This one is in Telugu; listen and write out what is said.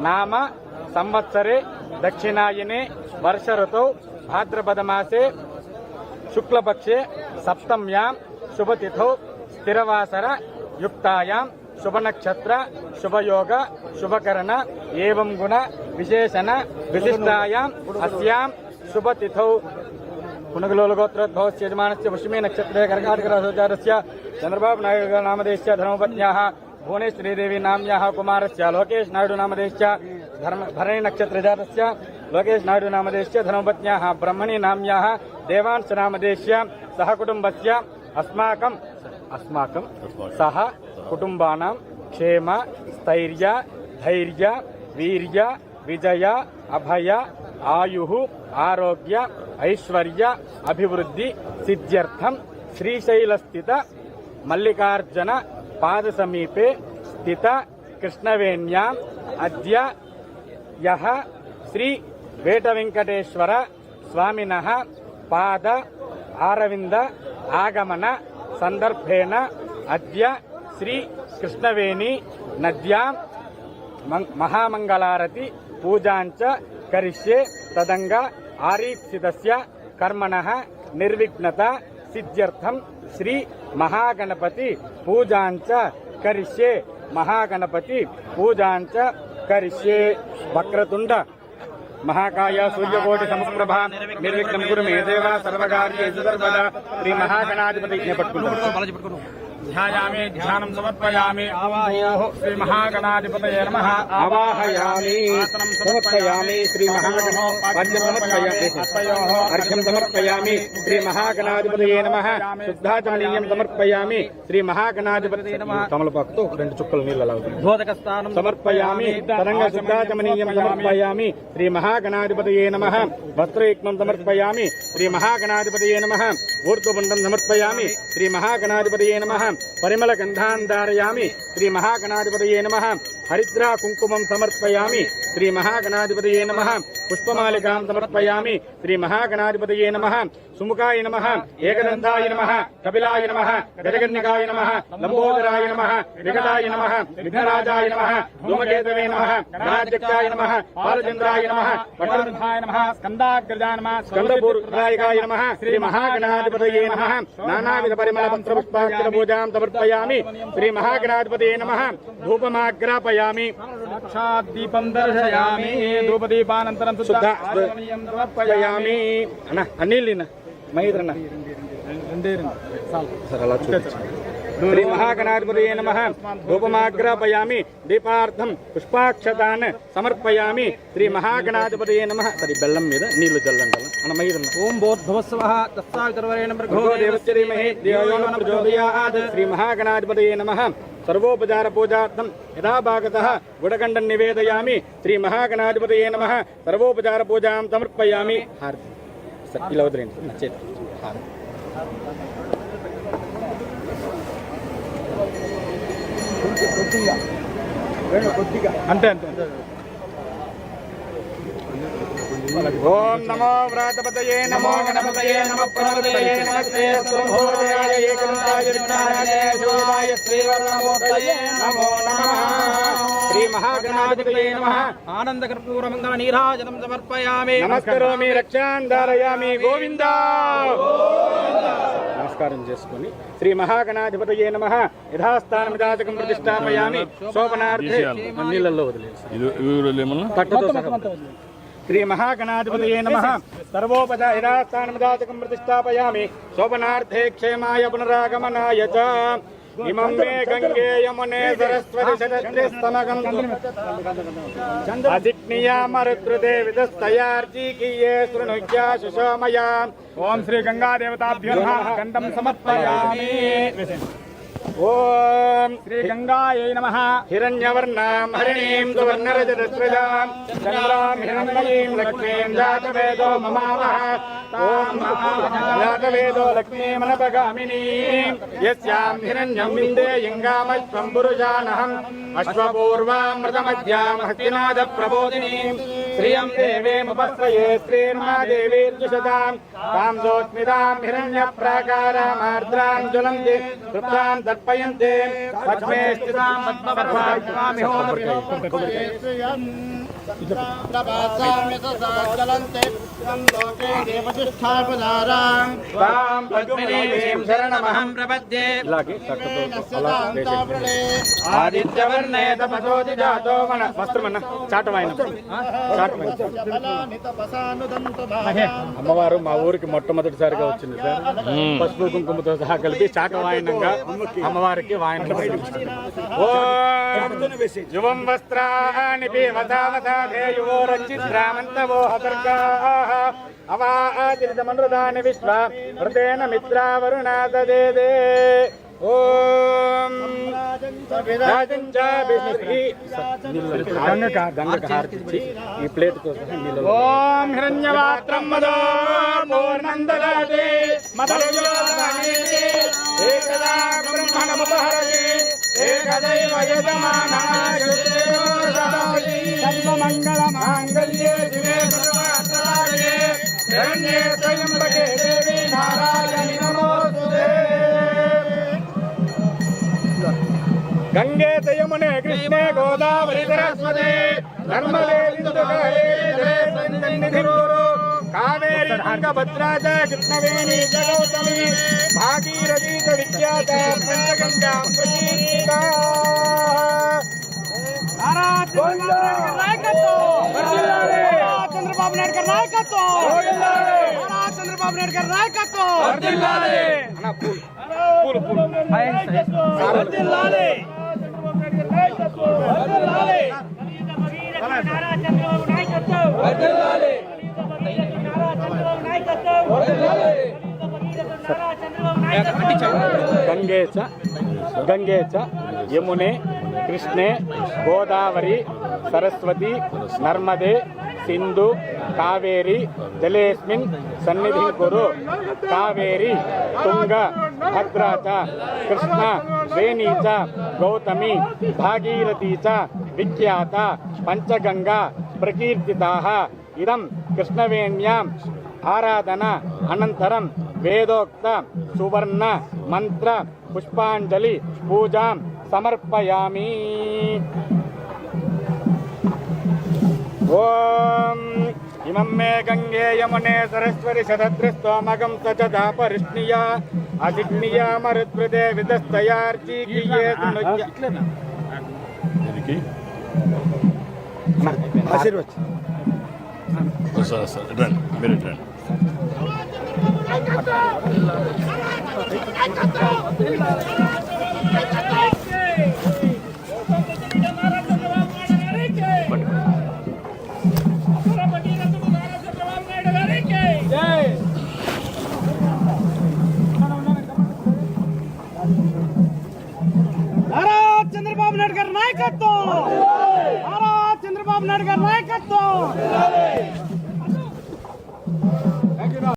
నామ సంవత్సరే దక్షిణాయనే వర్ష ఋతౌ భాద్రపదమాసే శుక్లపక్షే సప్తమ్యాం శుభతిథౌ స్థిరవాసర యుక్తాయాం శుభనక్షత్ర శుభయోగ శుభకరణ ఏం గుణ విశేషణ విశిష్టాయాం అస్యాం శుభతిథౌ పునగలోలగోత్రోద్భవస్ యజమానస్ పుష్మే నక్షత్రే కర్కాటక రాజోచారస్య చంద్రబాబు నాయుడు నామదేశ్య ధర్మపత్న్యా भुवने श्रीदेवी नाम्याः कुमारस्य लोकेशनायुडुनामधेश्च धर्म भरणिनक्षत्रजातस्य लोकेशनायुडुनामधेश्च धर्मपत्न्याः ब्रह्मणि नाम्याः देवांशनामधेश्य सह कुटुंब से अस्माक अस्माक सह कुटुम्बानां क्षेम, स्थर्य, धैर्य वीर विजय, अभय, आयु, आरोग्य, ऐश्वर्य, अभिवृद्धि सिद्ध्यर्थम श्रीशैलस्थित, मल्लिकार्जुन पादसमीपे स्थित कृष्णवेण्या अद्य यः श्री वेटवेङ्कटेश्वर स्वामिनः पाद आरविंद आगमन सन्दर्भेण अद्य श्री कृष्णवेणी नद्यां महामङ्गलारति पूजाञ्च करिष्ये तदङ्ग आरीप्सितस्य कर्मणः निर्विघ्नता सिद्ध्यर्थं श्री మహాగణపతి పూజాంచ కరిష్యే. మహాగణపతి పూజాంచ కరిష్యే. వక్రతుండ. మహాకాయ సూర్యకోటి సమప్రభ. నిర్విఘ్నం గురు మే దేవ. సర్వకార్యేషు సర్వదా. శ్రీ మహాగణాధిపతి పట్టుకుంటాం. ధ్యాయామి ధ్యానం సమర్పయామి ఆవాహయోః శ్రీ మహాగణాధిపతయే నమః ఆవాహయామి సమర్పయామి శ్రీ మహాగణాధిపత్యం సమర్పయామి అర్ఘ్యం సమర్పయామి శ్రీ మహాగణాధిపతయే నమ శుద్ధాచమనీయం సమర్పయామి శ్రీ మహాగణాధిపతి తమలపాకుతో రెండు చుక్కలు నీళ్ళు అలా అవుతుంది. బోధక స్థానం సమర్పయామి తరంగ శుద్ధాచమనీయం సమర్పయామి. శ్రీ మహాగణాధిపతయే నమ. వస్త్రయుగ్మం సమర్పయామి శ్రీ మహాగణాధిపతయే నమ. ఊర్ధ్వపుండం సమర్పయామి శ్రీ మహాగణాధిపతయే నమ. పరిమళ గంధాన్ ధారయామి శ్రీ మహాగణాధిపతయే నమ. హరిద్రా కుంకుమం సమర్పయామి శ్రీ మహాగణాధిపతయే నమ పుష్పమాలికాం సమర్పయామి శ్రీ మహాగణాధిపతయే నమ సుముఖాయ నమ ఏకదంతాయ నమ కపిలాయ నమ గజగన్నికాయ నమ లంబోదరాయ నమ వికటాయ నమ విఘ్నరాజాయ నమ ధూమకేతవే నమ గణాధ్యక్షాయ నమ బాలచంద్రాయ నమ పట్టణాయ నమః స్కందాగ్రజాయ నమః స్కందపూర్ణాయకాయ నమ శ్రీ మహాగణాధిపతయే నమ నానావిధ పరిమళ మంత్ర పుష్పాక్షర పూజాం సమర్పయామి శ్రీ మహాగణాధిపతయే నమ ధూపమాగ్రాపయామి సాక్షాత్ దీపం దర్శయామి ధూపదీపానంతరం సమర్పయామి. పయామి అన్న అన్నీళ్ళ మైదరన్న సరే అలా శ్రీ మహాగణాధిపతయే నమ. ధూపమాగ్రాపయామి దీపార్థం పుష్పాక్షతాన్ సమర్పయామి. శ్రీ మహాగణాధిపతయే నమ. సరే బెల్లం మీద నీళ్ళు చల్లండి అన్న మైదరన్న ఓం తత్సావితర్వరేణ భగో దేవశ్రీమహే దేవయోన ప్రచోదయాత్. శ్రీ మహాగణాధిపతయే నమః. సర్వోపచార పూజార్థం యథాభాగత గుడకండం నివేదయామి. శ్రీ మహాగణాధిపతయే నమ. సర్వోపచార పూజాం సమర్పయామి. హారతి. ఇలా వదిలేండి నా హారతి. అంతే అంతే. ఓం నమో వ్రాతపతయే నమో గణపతయే నమ. ప్రణపతయే నమస్తే స్వభోజయాయ ఏకం. విఘ్నాయ శోభాయ శ్రీవర్ణమూర్తయే నమో నమః. శ్రీ మహాగణాధిపతయే నమః. ఆనందకర్పూర మంగళ నీరాజనం సమర్పయామి. నమస్కరోమి రక్షాన్ ధారయామి గోవింద. నమస్కారం చేసుకుని శ్రీ మహాగణాధిపతయే నమ. యథాస్థానం జాతకం ప్రతిష్టాపయామి. శోభనార్థే. నీళ్ళల్లో వదిలేసి. ఇది వీరులు ఏమన్నా పట్టుతో సహా శ్రీ మహాగణాధిపతయే నమ సర్వోపద యథాస్థానం జాతకం ప్రతిష్టాపయామి శోభనార్థే క్షేమాయ పునరాగమనాయ చ ఇమం మే గంగే యమునే సరస్వతి శతస్మగం అధిక్నియామరుద్రుదే విదస్తయార్జీకీయే శృణుజ్యా సుషోమయా ఓం శ్రీ గంగాయై నమః. హిరణ్యవర్ణాం హరిణీం సువర్ణరజతస్రజాం చంద్రాం హిరణ్మయీం లక్ష్మీం జాతవేదో మమావహ ఓం జాతవేదో లక్ష్మీమనపగామినీం. యస్యాం హిరణ్యం విందే యంగామశ్వం పురుషానహం అశ్వపూర్వామృతమధ్యాం హస్తినాద ప్రబోధినీం శ్రియం దేవేముపస్వయే శ్రీర్మాదేవీర్జుషతాం తాం దోస్మితాం హిరణ్య ప్రాకారామార్ద్రాం జ్వలంతి కృతాం తర్పయంతే పద్మే స్థితాం తాం పద్మినీం శరణమహం ప్రపద్యే ఇలాగే చక్కతో అలా వేసేయండి. ఆదిత్యవర్ణే తపసోది జాతో అమ్మవారు మా ఊరికి మొట్టమొదటిసారిగా వచ్చింది సార్. పసుపు కుంకుమతో సహా కలిపి చాటవాయనంగా అమ్మవారికి వాయనం యువం పివతావతాధేయువో రచిత్రామంతవో హతర్గాః. అవాదిరితమనృదాని విశ్వ రాజంచ బిష్ణుశ్రీ గంగక గంగక హారతిచ్చి ఈ ప్లేట్ నీళ్ళలో ఓం హిరణ్యవాత్రం మదో పూర్ణందదాతే మదయోగానేతే ఏకదా బ్రహ్మణముపహరతి ఏకదైవ యజమానాయుధే సర్వమంగళ మాంగళ్యే శివే గంగే యమునే కృష్ణే గోదావరి సరస్వతి నర్మదే కావేరి తుంగభద్రా చ కృష్ణవేణి గౌతమి భాగీరథీ చ విఖ్యాత పంచగంగా చంద్రబాబు నాయుడు గారి నాయకత్వం! చంద్రబాబు నాయుడు గారి నాయకత్వం! అన్న పూలు పూలు పూలు వర్ధిల్లాలి. వర్ధిల్లాలి. గంగే చ గంగే చ యమునే కృష్ణే గోదావరి సరస్వతి నర్మదే సింధు కావేరి జలేస్మిన్ సన్నిధిం కురు కావేరి తుంగ భద్రా చ కృష్ణ వేణీ చ గౌతమి భాగీరథీ చ విఖ్యాత పంచగంగా ప్రకీర్తితా ఇదం కృష్ణవేణ్యాం ఆరాధన అనంతరం వేదోక్త సువర్ణ మంత్ర పుష్పాంజలి పూజాం సమర్పయామి ఓం ఇమం మే గంగే యమునే సరస్వతి శతద్రిస్తోమగం సచదా పరిష్ణియా అజిగ్నియా మరుద్వృతే విదస్తయార్చీకియే ఆశీర్వచ్ మీరు నాయకత్వం! నారా చంద్రబాబు నాయుడు గారి నాయకత్వం!